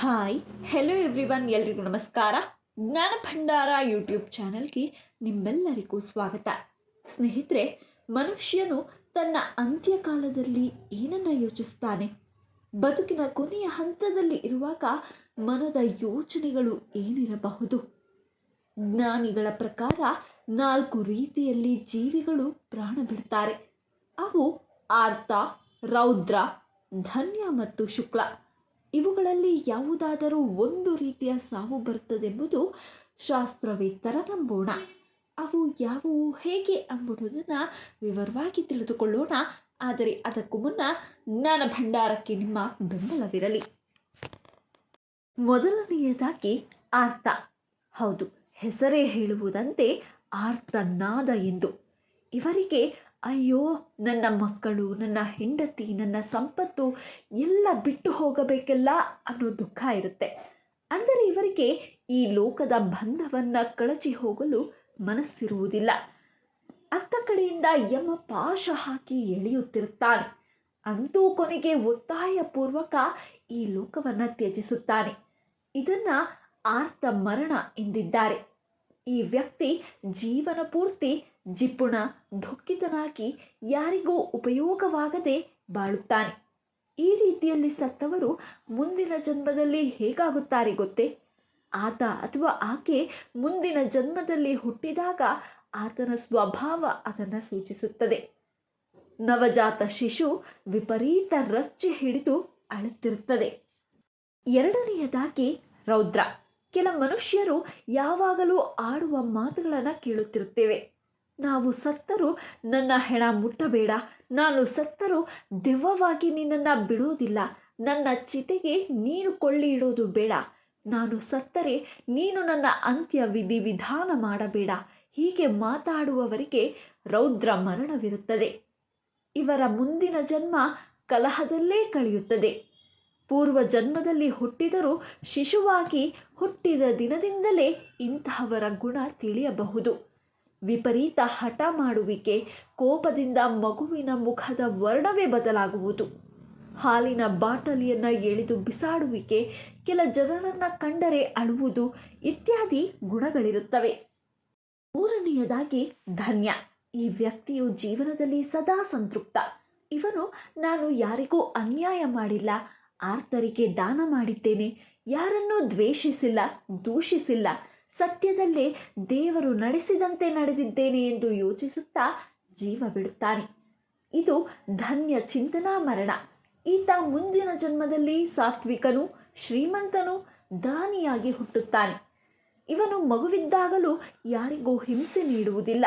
Hi hello everyone ಎಲ್ರಿಗೂ ನಮಸ್ಕಾರ. ಜ್ಞಾನ ಭಂಡಾರ ಯೂಟ್ಯೂಬ್ ಚಾನಲ್ಗೆ ನಿಮ್ಮೆಲ್ಲರಿಗೂ ಸ್ವಾಗತ. ಸ್ನೇಹಿತರೆ, ಮನುಷ್ಯನು ತನ್ನ ಅಂತ್ಯಕಾಲದಲ್ಲಿ ಏನನ್ನು ಯೋಚಿಸ್ತಾನೆ? ಬದುಕಿನ ಕೊನೆಯ ಹಂತದಲ್ಲಿ ಇರುವಾಗ ಮನದ ಯೋಚನೆಗಳು ಏನಿರಬಹುದು? ಜ್ಞಾನಿಗಳ ಪ್ರಕಾರ ನಾಲ್ಕು ರೀತಿಯಲ್ಲಿ ಜೀವಿಗಳು ಪ್ರಾಣ ಬಿಡ್ತಾರೆ. ಅವು ಆರ್ತ, ರೌದ್ರ, ಧನ್ಯ ಮತ್ತು ಶುಕ್ಲ. ಇವುಗಳಲ್ಲಿ ಯಾವುದಾದರೂ ಒಂದು ರೀತಿಯ ಸಾವು ಬರುತ್ತದೆಂಬುದು ಶಾಸ್ತ್ರವೇತ್ತರ ನಂಬೋಣ. ಅವು ಯಾವುವು, ಹೇಗೆ ಎಂಬುದನ್ನು ವಿವರವಾಗಿ ತಿಳಿದುಕೊಳ್ಳೋಣ. ಆದರೆ ಅದಕ್ಕೂ ಮುನ್ನ ಜ್ಞಾನ ಭಂಡಾರಕ್ಕೆ ನಿಮ್ಮ ಬೆಂಬಲವಿರಲಿ. ಮೊದಲನೆಯದಾಗಿ ಆರ್ತ. ಹೌದು, ಹೆಸರೇ ಹೇಳುವುದಂತೆ ಆರ್ತನಾದ ಎಂದು. ಇವರಿಗೆ ಅಯ್ಯೋ, ನನ್ನ ಮಕ್ಕಳು, ನನ್ನ ಹೆಂಡತಿ, ನನ್ನ ಸಂಪತ್ತು ಎಲ್ಲ ಬಿಟ್ಟು ಹೋಗಬೇಕೆಲ್ಲ ಅನ್ನೋ ದುಃಖ ಇರುತ್ತೆ. ಅಂದರೆ ಇವರಿಗೆ ಈ ಲೋಕದ ಬಂಧವನ್ನು ಕಳಚಿ ಹೋಗಲು ಮನಸ್ಸಿರುವುದಿಲ್ಲ. ಅತ್ತ ಕಡೆಯಿಂದ ಯಮ ಪಾಶ ಹಾಕಿ ಎಳೆಯುತ್ತಿರುತ್ತಾನೆ. ಅಂತೂ ಕೊನೆಗೆ ಒತ್ತಾಯಪೂರ್ವಕ ಈ ಲೋಕವನ್ನು ತ್ಯಜಿಸುತ್ತಾನೆ. ಇದನ್ನ ಆರ್ತ ಮರಣ ಎಂದಿದ್ದಾರೆ. ಈ ವ್ಯಕ್ತಿ ಜೀವನ ಪೂರ್ತಿ ಜಿಪುಣ ದುಃಖಿತನಾಗಿ ಯಾರಿಗೂ ಉಪಯೋಗವಾಗದೆ ಬಾಳುತ್ತಾನೆ. ಈ ರೀತಿಯಲ್ಲಿ ಸತ್ತವರು ಮುಂದಿನ ಜನ್ಮದಲ್ಲಿ ಹೇಗಾಗುತ್ತಾರೆ ಗೊತ್ತೇ? ಆತ ಅಥವಾ ಆಕೆ ಮುಂದಿನ ಜನ್ಮದಲ್ಲಿ ಹುಟ್ಟಿದಾಗ ಆತನ ಸ್ವಭಾವ ಅದನ್ನು ಸೂಚಿಸುತ್ತದೆ. ನವಜಾತ ಶಿಶು ವಿಪರೀತ ರಚ್ಚೆ ಹಿಡಿದು ಅಳುತ್ತಿರುತ್ತದೆ. ಎರಡನೆಯದಾಗಿ ರೌದ್ರ. ಕೆಲ ಮನುಷ್ಯರು ಯಾವಾಗಲೂ ಆಡುವ ಮಾತುಗಳನ್ನು ಕೇಳುತ್ತಿರುತ್ತೇವೆ. ನಾವು ಸತ್ತರೂ ನನ್ನ ಹೆಣ ಮುಟ್ಟಬೇಡ. ನಾನು ಸತ್ತರೂ ದೆವ್ವವಾಗಿ ನಿನ್ನನ್ನು ಬಿಡುವುದಿಲ್ಲ. ನನ್ನ ಚಿತೆಗೆ ನೀನು ಕೊಳ್ಳಿ ಇಡೋದು ಬೇಡ. ನಾನು ಸತ್ತರೆ ನೀನು ನನ್ನ ಅಂತ್ಯ ವಿಧಿ ವಿಧಾನ ಮಾಡಬೇಡ. ಹೀಗೆ ಮಾತಾಡುವವರಿಗೆ ರೌದ್ರ ಮರಣವಿರುತ್ತದೆ. ಇವರ ಮುಂದಿನ ಜನ್ಮ ಕಲಹದಲ್ಲೇ ಕಳೆಯುತ್ತದೆ. ಪೂರ್ವ ಜನ್ಮದಲ್ಲಿ ಹುಟ್ಟಿದರೂ ಶಿಶುವಾಗಿ ಹುಟ್ಟಿದ ದಿನದಿಂದಲೇ ಇಂತಹವರ ಗುಣ ತಿಳಿಯಬಹುದು. ವಿಪರೀತ ಹಠ ಮಾಡುವಿಕೆ, ಕೋಪದಿಂದ ಮಗುವಿನ ಮುಖದ ವರ್ಣವೇ ಬದಲಾಗುವುದು. ಹಾಲಿನ ಬಾಟಲಿಯನ್ನು ಎಳೆದು ಬಿಸಾಡುವಿಕೆ, ಕೆಲ ಜನರನ್ನು ಕಂಡರೆ ಅಳುವುದು ಇತ್ಯಾದಿ ಗುಣಗಳಿರುತ್ತವೆ. ಮೂರನೆಯದಾಗಿ ಧನ್ಯ. ಈ ವ್ಯಕ್ತಿಯು ಜೀವನದಲ್ಲಿ ಸದಾ ಸಂತೃಪ್ತ. ಇವನು, ನಾನು ಯಾರಿಗೂ ಅನ್ಯಾಯ ಮಾಡಿಲ್ಲ, ಆರ್ತರಿಗೆ ದಾನ ಮಾಡಿದ್ದೇನೆ, ಯಾರನ್ನೂ ದ್ವೇಷಿಸಿಲ್ಲ, ದೂಷಿಸಿಲ್ಲ ಸತ್ಯದಲ್ಲೇ ದೇವರು ನಡೆಸಿದಂತೆ ನಡೆದಿದ್ದೇನೆ ಎಂದು ಯೋಚಿಸುತ್ತಾ ಜೀವ ಬಿಡುತ್ತಾನೆ. ಇದು ಧನ್ಯ ಚಿಂತನಾ ಮರಣ. ಈತ ಮುಂದಿನ ಜನ್ಮದಲ್ಲಿ ಸಾತ್ವಿಕನು ಶ್ರೀಮಂತನು ದಾನಿಯಾಗಿ ಹುಟ್ಟುತ್ತಾನೆ. ಇವನು ಮಗುವಿದ್ದಾಗಲೂ ಯಾರಿಗೂ ಹಿಂಸೆ ನೀಡುವುದಿಲ್ಲ.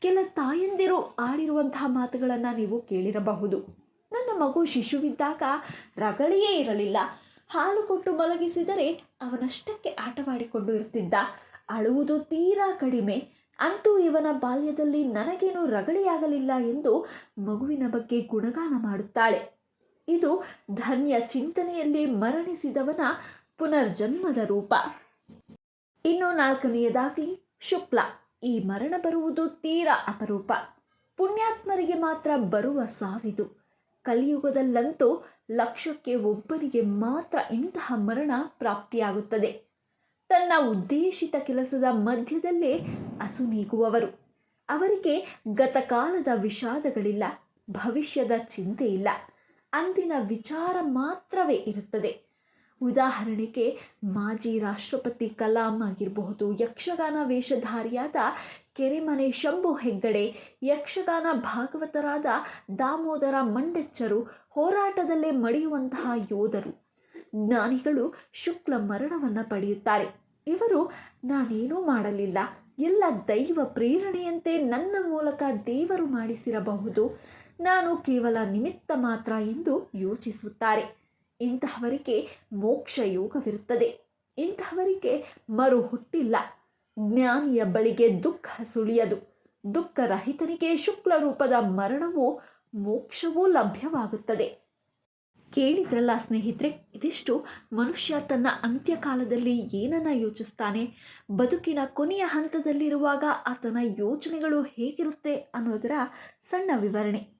ಕೆಲ ತಾಯಂದಿರು ಆಡಿರುವಂತಹ ಮಾತುಗಳನ್ನು ನೀವು ಕೇಳಿರಬಹುದು. ನನ್ನ ಮಗು ಶಿಶುವಿದ್ದಾಗ ರಗಳಿಯೇ ಇರಲಿಲ್ಲ. ಹಾಲು ಕೊಟ್ಟು ಮಲಗಿಸಿದರೆ ಅವನಷ್ಟಕ್ಕೆ ಆಟವಾಡಿಕೊಂಡು ಇರ್ತಿದ್ದ ಅಳುವುದು ತೀರಾ ಕಡಿಮೆ. ಅಂತೂ ಇವನ ಬಾಲ್ಯದಲ್ಲಿ ನನಗೇನು ರಗಳಿಯಾಗಲಿಲ್ಲ ಎಂದು ಮಗುವಿನ ಬಗ್ಗೆ ಗುಣಗಾನ ಮಾಡುತ್ತಾಳೆ. ಇದು ಧನ್ಯ ಚಿಂತನೆಯಲ್ಲಿ ಮರಣಿಸಿದವನ ಪುನರ್ಜನ್ಮದ ರೂಪ. ಇನ್ನು ನಾಲ್ಕನೆಯದಾಗಿ ಶುಕ್ಲ. ಈ ಮರಣ ಬರುವುದು ತೀರಾ ಅಪರೂಪ. ಪುಣ್ಯಾತ್ಮರಿಗೆ ಮಾತ್ರ ಬರುವ ಸಾವಿದು. ಕಲಿಯುಗದಲ್ಲಂತೂ ಲಕ್ಷಕ್ಕೆ ಒಬ್ಬರಿಗೆ ಮಾತ್ರ ಇಂತಹ ಮರಣ ಪ್ರಾಪ್ತಿಯಾಗುತ್ತದೆ. ತನ್ನ ಉದ್ದೇಶಿತ ಕೆಲಸದ ಮಧ್ಯದಲ್ಲೇ ಅಸುನೀಗುವವರು ಅವರಿಗೆ ಗತಕಾಲದ ವಿಷಾದಗಳಿಲ್ಲ, ಭವಿಷ್ಯದ ಚಿಂತೆ ಇಲ್ಲ ಅಂದಿನ ವಿಚಾರ ಮಾತ್ರವೇ ಇರುತ್ತದೆ. ಉದಾಹರಣೆಗೆ ಮಾಜಿ ರಾಷ್ಟ್ರಪತಿ ಕಲಾಂ ಆಗಿರಬಹುದು, ಯಕ್ಷಗಾನ ವೇಷಧಾರಿಯಾದ ಕೆರೆಮನೆ ಶಂಭು ಹೆಗ್ಗಡೆ, ಯಕ್ಷಗಾನ ಭಾಗವತರಾದ ದಾಮೋದರ ಮಂಡೆಚ್ಚರು ಹೋರಾಟದಲ್ಲೇ ಮಡಿಯುವಂತಹ ಯೋಧರು. ಜ್ಞಾನಿಗಳು ಶುಕ್ಲ ಮರಣವನ್ನು ಪಡೆಯುತ್ತಾರೆ. ಇವರು, ನಾನೇನೂ ಮಾಡಲಿಲ್ಲ. ಎಲ್ಲ ದೈವ ಪ್ರೇರಣೆಯಂತೆ ನನ್ನ ಮೂಲಕ ದೇವರು ಮಾಡಿಸಿರಬಹುದು. ನಾನು ಕೇವಲ ನಿಮಿತ್ತ ಮಾತ್ರ ಎಂದು ಯೋಚಿಸುತ್ತಾರೆ. ಇಂತಹವರಿಗೆ ಮೋಕ್ಷ ಯೋಗವಿರುತ್ತದೆ. ಇಂತಹವರಿಗೆ ಮರು ಹುಟ್ಟಿಲ್ಲ. ಜ್ಞಾನಿಯ ಬಳಿಗೆ ದುಃಖ ಸುಳಿಯದು. ದುಃಖರಹಿತನಿಗೆ ಶುಕ್ಲ ರೂಪದ ಮರಣವೂ, ಮೋಕ್ಷವೂ ಲಭ್ಯವಾಗುತ್ತದೆ. ಕೇಳಿದ್ರಲ್ಲ ಸ್ನೇಹಿತರೆ, ಇದಿಷ್ಟು ಮನುಷ್ಯ ತನ್ನ ಅಂತ್ಯಕಾಲದಲ್ಲಿ ಏನನ್ನ ಯೋಚಿಸ್ತಾನೆ? ಬದುಕಿನ ಕೊನೆಯ ಹಂತದಲ್ಲಿರುವಾಗ ಆತನ ಯೋಚನೆಗಳು ಹೇಗಿರುತ್ತೆ ಅನ್ನೋದರ ಸಣ್ಣ ವಿವರಣೆ.